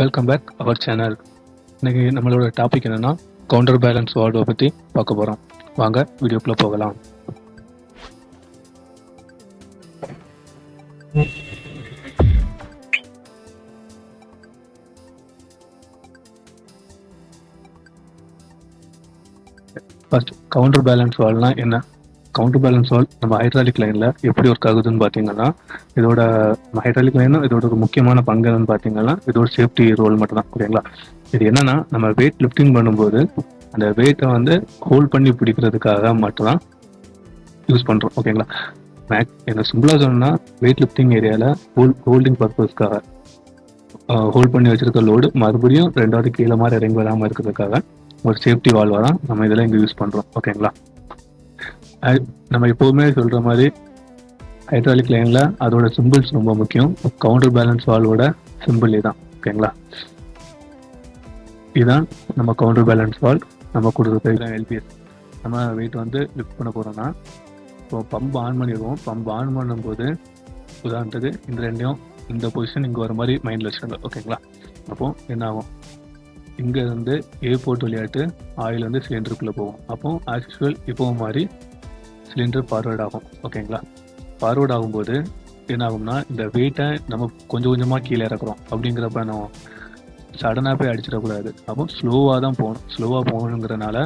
Welcome back our channel இன்னைக்கு நம்மளோட topic என்னன்னா கவுண்டர் பேலன்ஸ் வார்டை பற்றி பார்க்க போகிறோம் வாங்க வீடியோக்குள்ளே போகலாம். ஃபர்ஸ்ட் கவுண்டர் பேலன்ஸ் வால்னா என்ன? கவுண்டர் பேலன்ஸ் வால் நம்ம ஹைட்ராலிக் லைனில் எப்படி ஒர்க் ஆகுதுன்னு பார்த்தீங்கன்னா இதோட ஹைட்ராலிக் லைனும் இதோட ஒரு முக்கியமான பங்கு என்னன்னு பார்த்தீங்கன்னா இதோட சேஃப்டி ரோல் மட்டும் தான் ஓகேங்களா இது என்னன்னா நம்ம வெயிட் லிஃப்டிங் பண்ணும்போது அந்த வெயிட்டை வந்து ஹோல்ட் பண்ணி பிடிக்கிறதுக்காக மட்டும் தான் யூஸ் பண்ணுறோம் ஓகேங்களா மேக் என்ன சிம்பிளாக சொன்னா வெயிட் லிஃப்டிங் ஏரியாவில் ஹோல் ஹோல்டிங் பர்பஸ்க்காக ஹோல்ட் பண்ணி வச்சிருக்க லோடு மறுபடியும் ரெண்டாவது கீழே மாதிரி இறங்கி வராமல் இருக்கிறதுக்காக ஒரு சேஃப்டி வால்வாக தான் நம்ம இதெல்லாம் இங்கே யூஸ் பண்ணுறோம் ஓகேங்களா நம்ம எப்போவுமே சொல்கிற மாதிரி ஹைட்ராலிக் லைனில் அதோட சிம்பிள்ஸ் ரொம்ப முக்கியம். கவுண்டர் பேலன்ஸ் வால்வோட சிம்பிள் இதுதான் ஓகேங்களா இதுதான் நம்ம கவுண்டர் பேலன்ஸ் வால் நம்ம கொடுக்குறது இதுதான் எல்பிஎஸ் நம்ம வெயிட் வந்து லிஃப்ட் பண்ண போகிறோன்னா இப்போ பம்ப் ஆன் பண்ணிடுவோம். பம்ப் ஆன் பண்ணும்போது உதாரணத்துக்கு இந்த ரெண்டையும் இந்த பொசிஷன் இங்கே வர மாதிரி மைண்டில் வச்சுருங்க ஓகேங்களா அப்போ என்ன ஆகும்? இங்கே இருந்து ஏர்போர்ட் போர்ட் விளையாட்டு ஆயில் வந்து சிலிண்டருக்குள்ளே போகும். அப்போ ஆஸ் யூஸ்வல் இப்போவும் மாதிரி சிலிண்டர் ஃபார்வேர்ட் ஆகும் ஓகேங்களா ஃபார்வேர்ட் ஆகும்போது என்ன ஆகும்னா இந்த வெயிட்டை நம்ம கொஞ்சம் கொஞ்சமாக கீழே இறக்குறோம். அப்படிங்கிறப்ப நம்ம சடனாக போய் அடிச்சிடக்கூடாது அப்போ ஸ்லோவாக தான் போகணும். ஸ்லோவாக போகணுங்கிறனால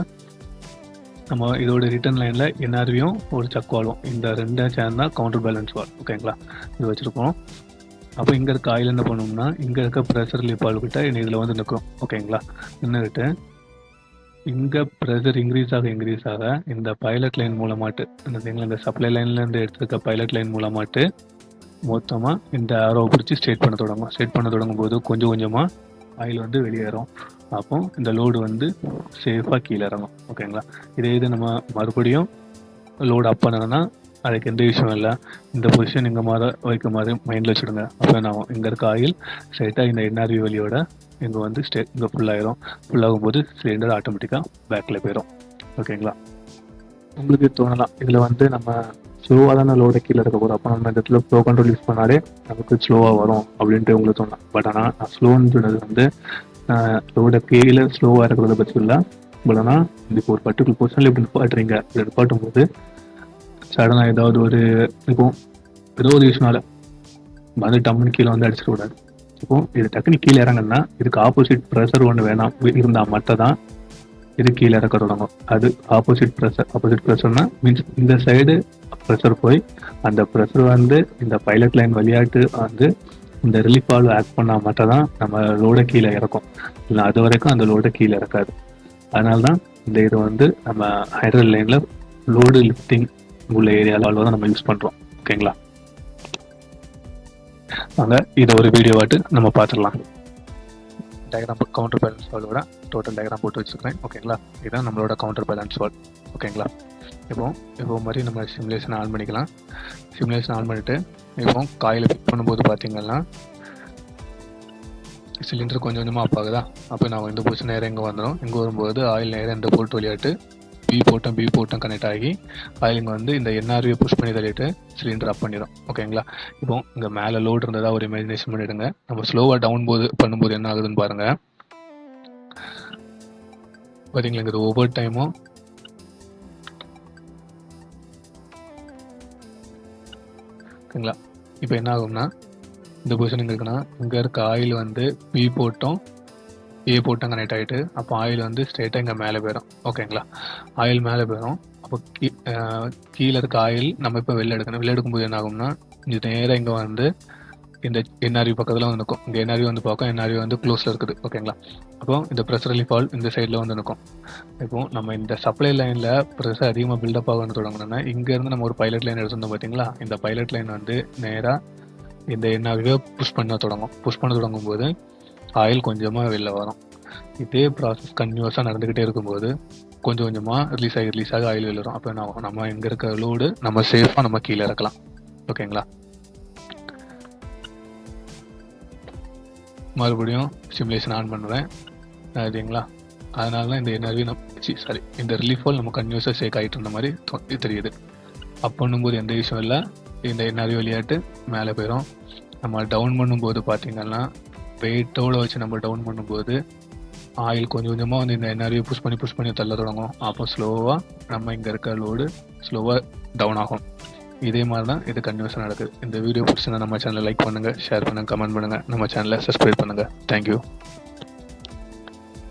நம்ம இதோட ரிட்டர்ன் லைனில் என்ஆர்வியும் ஒரு சக் வாலும் இந்த ரெண்டு சேர்ந்து தான் கவுண்டர் பேலன்ஸ் வால் ஓகேங்களா இது வச்சுருக்கோம். அப்போ இங்கே இருக்க ஆயில் என்ன பண்ணோம்னா இங்கே இருக்க ப்ரெஷர் லிப்பால் கிட்ட இதில் வந்து நிற்கும் ஓகேங்களா நின்றுக்கிட்டு இங்கே ப்ரெஷர் இன்க்ரீஸ் ஆக இன்க்ரீஸ் ஆக இந்த பைலட் லைன் மூலமாட்டு இந்த இந்த சப்ளை லைன்லேருந்து எடுத்துருக்க பைலட் லைன் மூலமாட்டு மொத்தமாக இந்த ஆரோவை பிடிச்சி ஸ்ட்ரெயிட் பண்ண தொடங்கும். ஸ்ட்ரெயிட் பண்ண தொடங்கும் போது கொஞ்சம் கொஞ்சமாக ஆயில் வந்து வெளியேறும். அப்போ இந்த லோடு வந்து சேஃபாக கீழே இறங்கும். ஓகேங்களா இதே இது நம்ம மறுபடியும் லோடு அப் பண்ணணும்னா அதுக்கு எந்த விஷயம் இல்லை. இந்த பொசிஷன் இங்கே மாதிரி வைக்க மாதிரி மைண்டில் வச்சுடுங்க. அப்போ என்ன ஆகும் இங்கே இருக்க ஆயில் ஸ்ட்ரைட்டாக இந்த என்ஆர்வி வழியோட இங்கே வந்து ஸ்டே இங்கே ஃபுல்லாகிடும் ஃபுல்லாகும் போது சிலிண்டர் ஆட்டோமேட்டிக்காக பேக்கில் போயிடும் ஓகேங்களா உங்களுக்கு தோணலாம். இதில் வந்து நம்ம ஸ்லோவாக தானே லோட கீழே இருக்க போகிறோம் அப்போ நம்ம இந்த இடத்துல ஃப்ளோ கண்ட்ரோல் யூஸ் பண்ணாலே நமக்கு ஸ்லோவாக வரும் அப்படின்ட்டு உங்களுக்கு தோணலாம். பட் ஆனால் நான் ஸ்லோன்னு சொன்னது வந்து லோட கீழே ஸ்லோவாக இருக்கிறத பற்றி இல்லை பட் ஆனால் இப்போ ஒரு பர்டிகுலர் பொசிஷனில் இப்படி நிப்பாட்டுறீங்க. இப்படி நிப்பாட்டும் போது சடனாக ஏதாவது ஒரு இப்போ ஏதோ ஒரு விஷயனால வந்து டம்முன்னு கீழே வந்து அடிச்சிடக்கூடாது இப்போ இது டக்குனு கீழே இறங்கன்னா இதுக்கு ஆப்போசிட் ப்ரெஷர் ஒன்று வேணாம். இருந்தால் மட்டும் தான் இது கீழே இறக்க தொடங்கும். அது ஆப்போசிட் ப்ரெஷர் ஆப்போசிட் ப்ரெஷர்னா மீன்ஸ் இந்த சைடு ப்ரெஷர் போய் அந்த ப்ரெஷர் வந்து இந்த பைலட் லைன் விளையாட்டு வந்து இந்த ரிலீஃப் ஆல் ஆக்ட் பண்ணால் மட்டும் தான் நம்ம லோட கீழே இறக்கும். இல்லை அது வரைக்கும் அந்த லோட கீழே இறக்காது. அதனால தான் இந்த இது வந்து நம்ம ஹைட்ரல் லைனில் லோடு லிஃப்டிங் உள்ள ஏரியாவில் வால்வ் தான் நம்ம யூஸ் பண்ணுறோம் ஓகேங்களா? வாங்க இதை ஒரு வீடியோவாட்டு நம்ம பார்த்துடலாம் டயக்ராம் கவுண்டர் பேலன்ஸ் வால்வோட டோட்டல் டயக்ராம் போட்டு வச்சுருக்கேன் ஓகேங்களா? இதுதான் நம்மளோட கவுண்டர் பேலன்ஸ் வால் ஓகேங்களா? இப்போ இப்போ மாதிரி நம்ம சிமுலேஷன் ஆன் பண்ணிக்கலாம். சிமுலேஷன் ஆன் பண்ணிவிட்டு இப்போ காயில் ஃபிட் பண்ணும்போது பார்த்தீங்கன்னா சிலிண்டர் கொஞ்சம் கொஞ்சமாக அப்பாகுதா அப்போ நான் இந்த பொசிஷன் நேரம் இங்கே வந்துடும் இங்கே வரும்போது ஆயில் நேரம் இந்த போல்ட் விளையாட்டு பி போட்டும் பி போட்டும் கனெக்ட் ஆகி ஆயில் வந்து இந்த என்ஆர்வியை புஷ் பண்ணி தள்ளிட்டு சிலிண்டர் அப் பண்ணிடும் ஓகேங்களா இப்போ இங்கே மேலே லோடு இருந்ததா ஒரு இமேஜினேஷன் பண்ணிவிடுங்க நம்ம ஸ்லோவாக டவுன் போது பண்ணும்போது என்ன ஆகுதுன்னு பாருங்கள் பார்த்தீங்களா இங்கே ஒவ்வொரு டைமும் ஓகேங்களா? இப்போ என்ன ஆகும்னா இந்த பொசிஷன் இங்கே இருக்குன்னா இங்கே இருக்க ஆயில் வந்து பி போட்டும் ஏ போட்டும் கனெக்ட் ஆகிட்டு அப்போ ஆயில் வந்து ஸ்ட்ரெயிட்டாக இங்கே மேலே போயிடும் ஓகேங்களா ஆயில் மேலே போயிடும் அப்போ கீ கீழே இருக்க ஆயில் நம்ம இப்போ வெளில எடுக்கணும். வெளில எடுக்கும்போது என்ன ஆகும்னா இது நேராக இங்கே வந்து இந்த என்ஆர்வி பக்கத்தில் வந்து நிற்கும் இங்கே என்ஆர்வி வந்து பார்க்கும். என்ஆர்வி வந்து க்ளோஸில் இருக்குது. ஓகேங்களா அப்போ இந்த ப்ரெஷர் ரிலீஃப் ஆல் இந்த சைடில் வந்து நிற்கும் இப்போ நம்ம இந்த சப்ளை லைனில் ப்ரெஷர் அதிகமாக பில்டப் ஆகணும் தொடங்கணும்னா இங்கேருந்து நம்ம ஒரு பைலட் லைன் எடுத்துருந்தோம் பார்த்தீங்களா இந்த பைலட் லைன் வந்து நேராக இந்த என்ஆர்வியை புஷ் பண்ண தொடங்கும். புஷ் பண்ண தொடங்கும் போது ஆயில் கொஞ்சமாக வெளில வரும். இதே ப்ராசஸ் கன்யூஸாக நடந்துக்கிட்டே இருக்கும்போது கொஞ்சம் கொஞ்சமாக ரிலீஸ் ஆகி ரிலீஸ் ஆகி ஆயில் வெளில வரும். அப்போ என்ன நம்ம எங்கே இருக்க லோடு நம்ம சேஃபாக நம்ம கீழே இறக்கலாம். ஓகேங்களா மறுபடியும் சிமுலேஷன் ஆன் பண்ணுவேன் சரிங்களா? அதனால தான் இந்த என்ஆர்வி நம்ம சாரி இந்த ரிலீஃப் ஆல் நம்ம கன்யூஸாக ஷேக் ஆகிட்டு இருந்த மாதிரி தெரியுது. அப் பண்ணும்போது எந்த விஷயம் இல்லை. இந்த என்ஆர்வி விளையாட்டு மேலே போயிடும் நம்ம டவுன் பண்ணும்போது பார்த்தீங்கன்னா வெயிட்டோட வச்சு நம்ம டவுன் பண்ணும்போது ஆயில் கொஞ்சம் கொஞ்சமாக வந்து இந்த என்ஆர்வியை புஷ் பண்ணி புஷ் பண்ணி தள்ள தொடங்கும். அப்போ ஸ்லோவாக நம்ம இங்கே இருக்க லோடு ஸ்லோவாக டவுன் ஆகும். இதே மாதிரி தான் இது கன்வியூஸாக நடக்குது. இந்த வீடியோ பிடிச்சிருந்தா நம்ம சேனலை லைக் பண்ணுங்கள் ஷேர் பண்ணுங்கள் கமெண்ட் பண்ணுங்கள் நம்ம சேனலை சப்ஸ்கிரைப் பண்ணுங்கள் தேங்க்யூ